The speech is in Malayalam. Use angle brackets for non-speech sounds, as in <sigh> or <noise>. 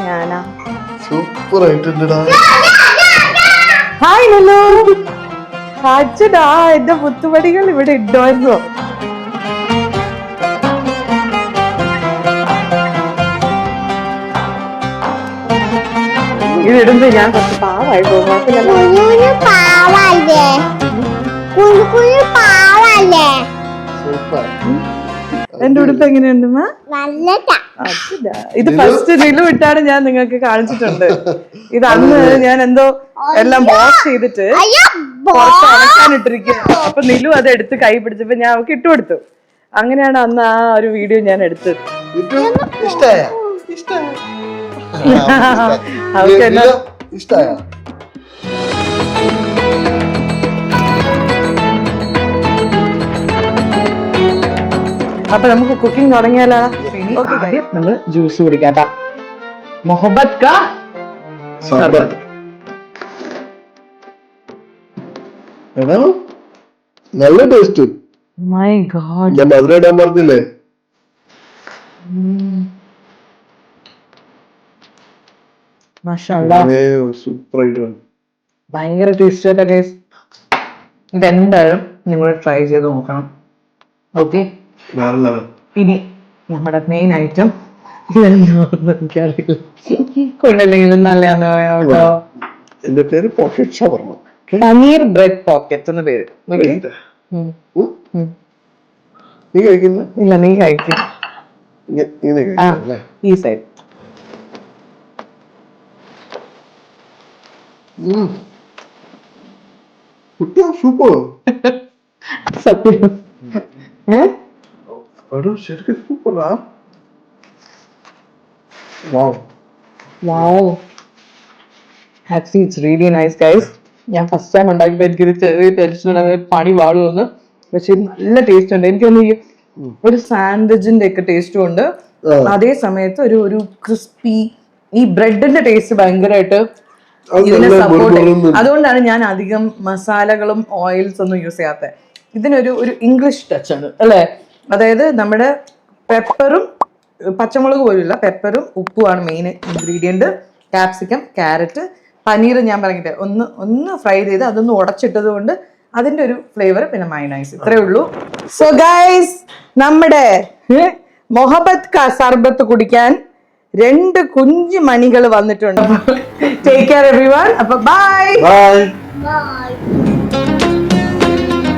ഞാനാ. സൂപ്പർ ആയിട്ടുണ്ടടാ ഹായ് ഹലോ അച്ഛടാ എന്റെ പുത്തുപടികൾ ഇവിടെ ഇടുമായിരുന്നോ ഇതിടുമ്പോ ഞാൻ കുറച്ച് പാവായി പോകും. കുഴപ്പമില്ലല്ലോ എന്റെ ഉടുപ്പ് എങ്ങനെയുണ്ട് മാ നല്ലതാ. അച്ഛടാ. ഇത് ഫസ്റ്റ് നിലു ഇട്ടാണ് ഞാൻ നിങ്ങൾക്ക് കാണിച്ചിട്ടുണ്ട്. ഇത് അന്ന് ഞാൻ എന്തോ എല്ലാം വാഷ് ചെയ്തിട്ട് ഇട്ടിരിക്കും പുറത്ത് അപ്പൊ നിലു അത് എടുത്ത് കൈ പിടിച്ചപ്പോ ഞാൻ അവക്ക് ഇട്ടു കൊടുത്തു. അങ്ങനെയാണ് അന്ന് ആ ഒരു വീഡിയോ ഞാൻ എടുത്തത് ഇത് ഇഷ്ടായ? ഇഷ്ടായ <laughs> അവൾക്ക് എന്നാ ഇഷ്ടായ? അപ്പൊ നമുക്ക് കുക്കിംഗ് തുടങ്ങിയാലോ? ആദ്യം നമ്മൾ ജ്യൂസ് കുടിക്കാട്ടാ മൊഹബത് കാ? സർബത്ത്. എടാ നല്ല ടേസ്റ്റ് മൈ ഗോഡ് ഞാൻ മധുര ഇടാൻ പറഞ്ഞില്ലേ? സൂപ്പർ ആയിട്ട്. ഭയങ്കര ടേസ്റ്റ് ആയിട്ടാ ഗൈസ് ഇതെന്തായാലും നിങ്ങൾ ട്രൈ ചെയ്ത് നോക്കണം. ഓക്കെ വേറെ. ഇനി നമ്മുടെ മെയിൻ ഐറ്റം കൊണ്ടല്ലെങ്കിലും നല്ലതാന്ന് കേട്ടോ എന്റെ പേര് pocket shawarma paneer bread pocket എന്ന് പേര്. നീ കഴിക്കുന്ന? ഇല്ല നീ കഴിക്കും. ഈ സൈഡ് സൂപ്പർ <laughs> സത്യം. ഏ? എടോ ശരിക്കും സൂപ്പറാ. Wow. Wow. Actually it's really nice guys ഞാൻ ഫസ്റ്റ് ടൈം ഉണ്ടാക്കിയപ്പോൾ എനിക്കൊരു ചെറിയ ടെൻഷൻ ഉണ്ടായി പണി പാടുമെന്ന് പക്ഷെ നല്ല ടേസ്റ്റ് ഉണ്ട്. എനിക്കൊന്ന് ഈ ഒരു സാൻഡ്വിച്ചിന്റെ ഒക്കെ ടേസ്റ്റും ഉണ്ട്. അതേ സമയത്ത് ഒരു ഒരു ക്രിസ്പി ഈ ബ്രെഡിന്റെ ടേസ്റ്റ് ഭയങ്കരമായിട്ട് ഇതിനെ സപ്പോർട്ട് അതുകൊണ്ടാണ് ഞാൻ അധികം മസാലകളും ഓയിൽസ് ഒന്നും യൂസ് ചെയ്യാത്തത്. ഇതിനൊരു ഒരു ഇംഗ്ലീഷ് ടച്ച് ആണ് അല്ലേ? അതായത് നമ്മുടെ പെപ്പറും പച്ചമുളക് പോലുള്ള പെപ്പറും ഉപ്പുമാണ് main ingredient capsicum carrot paneer ഞാൻ പറഞ്ഞിട്ട് ഒന്ന് ഒന്ന് ഫ്രൈ ചെയ്ത് അതൊന്ന് ഉടച്ചിട്ടത് കൊണ്ട് അതിന്റെ ഒരു ഫ്ലേവർ പിന്നെ മൈനൈസ് ഇത്രേ ഉള്ളൂ. സോ ഗൈസ് നമ്മുടെ മൊഹബത് കാ സർബത്ത് കുടിക്കാൻ രണ്ട് കുഞ്ഞു മണികൾ വന്നിട്ടുണ്ട്. ടേക്ക് കെയർ എവ്രി വൺ അപ്പൊ ബൈ ബൈ ബൈ